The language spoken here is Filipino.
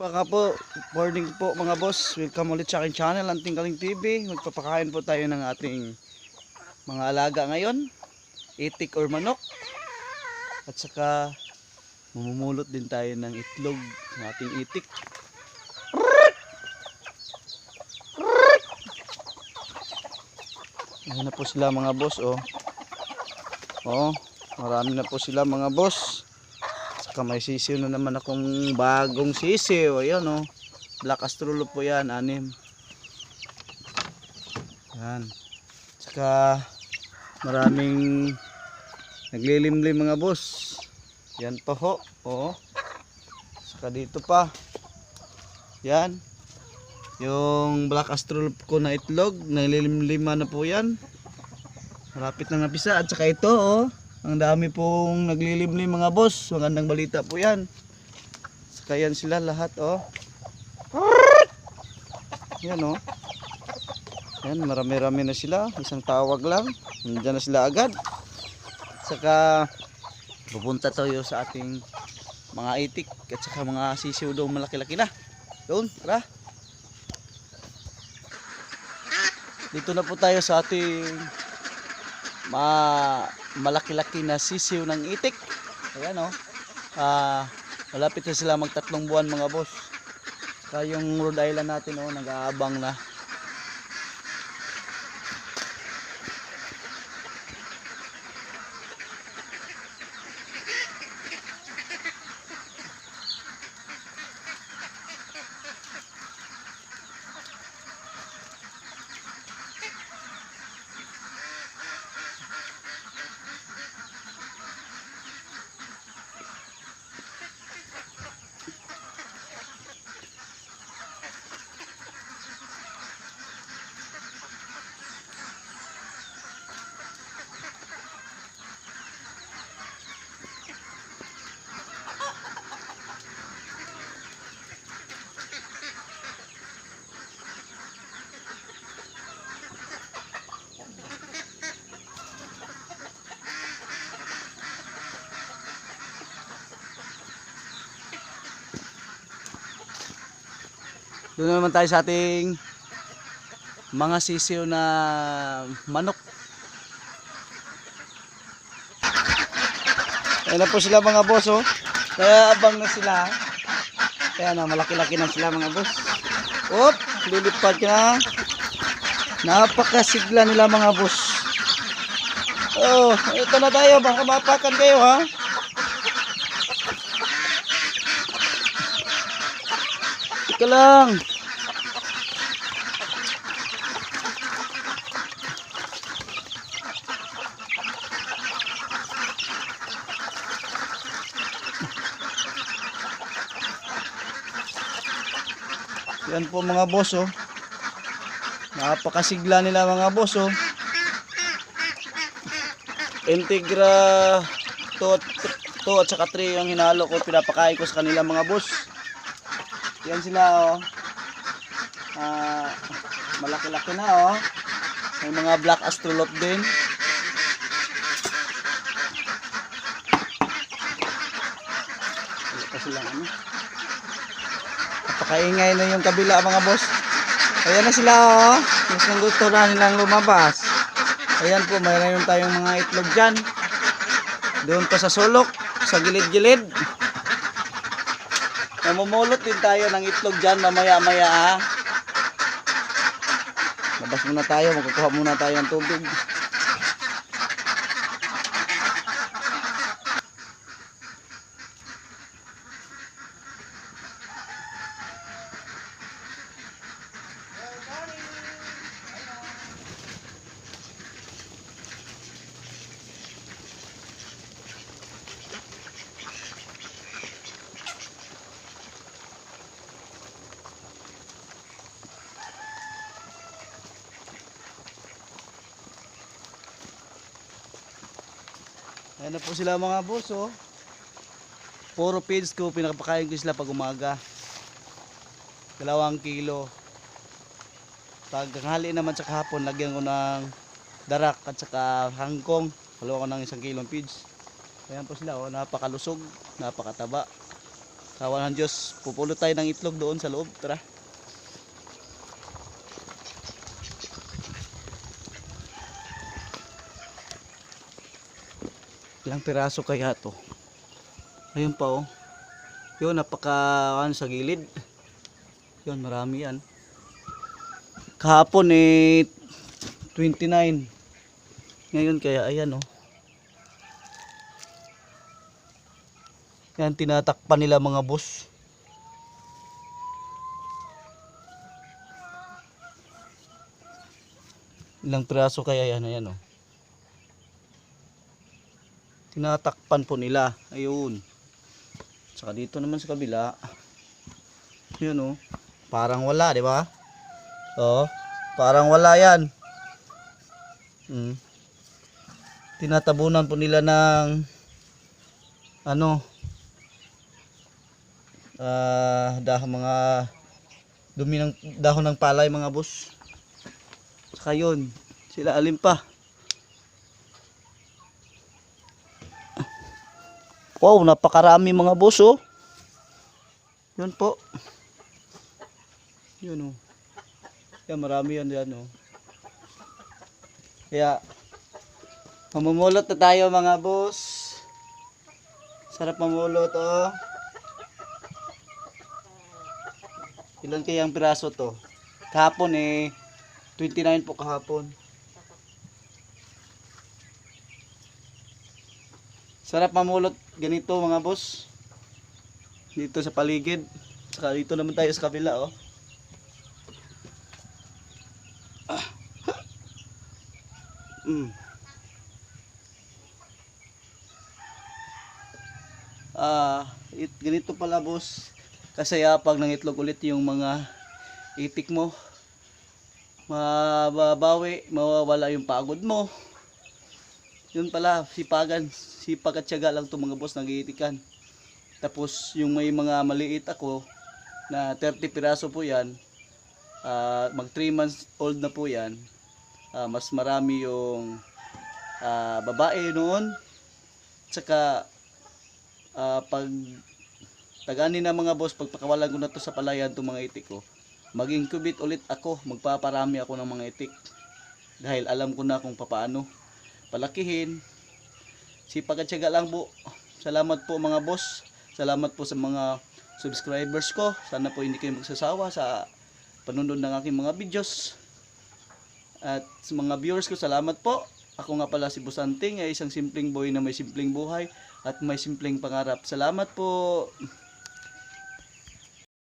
Baka po, morning po mga boss. Welcome ulit sa aking channel, Anting Kaling TV. Magpapakain po tayo ng ating mga alaga ngayon. Itik or manok. At saka, mamumulot din tayo ng itlog ng ating itik. Ayan na po sila mga boss, oh. Oh, marami na po sila mga boss. Saka may sisiw na naman akong bagong sisiw. Ayan oh. Black Astrolo po yan, anim. Yan. Saka maraming naglilimlim mga boss. Yan pa ho. Oo. Saka dito pa. Yan. Yung Black Astrolo ko na itlog, naglilimlima na po yan. Malapit na napisa. At saka ito oh. Ang dami pong naglilimlim mga boss. Magandang balita po yan. Saka yan sila lahat oh. Yan oh. Yan, marami-rami na sila. Isang tawag lang. Nandiyan na sila agad. Saka pupunta tayo sa ating mga itik at saka mga sisiw daw malaki-laki na. Doon, tara. Dito na po tayo sa ating ma malaki-laki na sisiw ng itik. Ayan oh. Ah, malapit na sila magtatlong buwan mga boss. Kaya yung Rhode Island natin oh, nag-aabang na. Doon na naman tayo sa ating mga sisiw na manok. Ayan na po sila mga boss oh. Kaya abang na sila. Kaya na malaki-laki na sila mga boss. Op, lilipad na. Napakasigla nila mga boss. Oh, ito na tayo. Baka mapakan kayo ha. Tika lang. Yan po mga boss oh. Napakasigla nila mga boss oh. Integra 2 at saka 3 yung hinalo ko pinapakain ko sa kanila mga boss. Yan sila oh. Ah, malaki-laki na oh. May mga black astrolop din. Wala pa silang ano. Napakaingay na yung kabila mga boss. Ayan na sila oh. Mas gusto na nilang lumabas. Ayan po, mayroon tayong mga itlog dyan. Doon pa sa sulok, sa gilid-gilid. Mamumulot din tayo ng itlog dyan mamaya-maya ha. Labas muna tayo, magkukuha muna tayo ng tubig. Ayan na po sila mga boss oh. Puro feeds ko, pinapakain ko sila pag umaga. Dalawang kilo. Pag tanghali naman sa kahapon, lagyan ko ng darak at saka hangkong. Halawa ko ng isang kilong feeds. Ayan po sila oh, napakalusog, napakataba. Kawan ng Diyos. Pupulot tayo ng itlog doon sa loob. Tara. Ilang piraso kaya to? Ayun pa oh. Yun, napaka ano, sa gilid. Yun, marami yan. Kahapon eh 29. Ngayon kaya ayan oh. Yan tinatakpan nila mga boss. Ilang piraso kaya yan ayan oh. Tinatakpan po nila. Ayun. Saka dito naman sa kabila. Yun oh. Parang wala, di ba? Oh, parang wala yan. Hmm. Tinatabunan po nila ng ano ah dah mga dumi ng dahon ng palay mga boss. Saka yun, sila alin pa. Wow, napakarami mga boss oh. Yun po. Yun oh. Yan, marami yan yan oh. Kaya, mamumulot na tayo mga boss. Sarap mamulot oh. Ilan kaya ang piraso to? Kahapon eh, 29 po kahapon. Sarap mamulot ganito mga boss. Dito sa paligid. Saka dito naman tayo sa kabila oh. Mm. Ah, it, ganito pala boss. Kasayapag ng itlog ulit yung mga itik mo. Mababawi, mawawala yung pagod mo. Yun pala, sipagan, sipag at tiyaga lang itong mga boss nag-iitikan. Tapos yung may mga maliit ako na 30 piraso po yan, ah, mag 3 months old na po yan, ah, mas marami yung ah, babae noon. Tsaka ah, pag tagani na mga boss, pagpakawalan ko na to sa palayan itong mga itik ko, mag-incubate ulit ako, magpaparami ako ng mga itik. Dahil alam ko na kung papaano palakihin. Sipag at tiyaga lang po. Salamat po mga boss. Salamat po sa mga subscribers ko. Sana po hindi kayo magsasawa sa panunod ng aking mga videos. At sa mga viewers ko, salamat po. Ako nga pala si Busanting, ay isang simpleng boy na may simpleng buhay at may simpleng pangarap. Salamat po.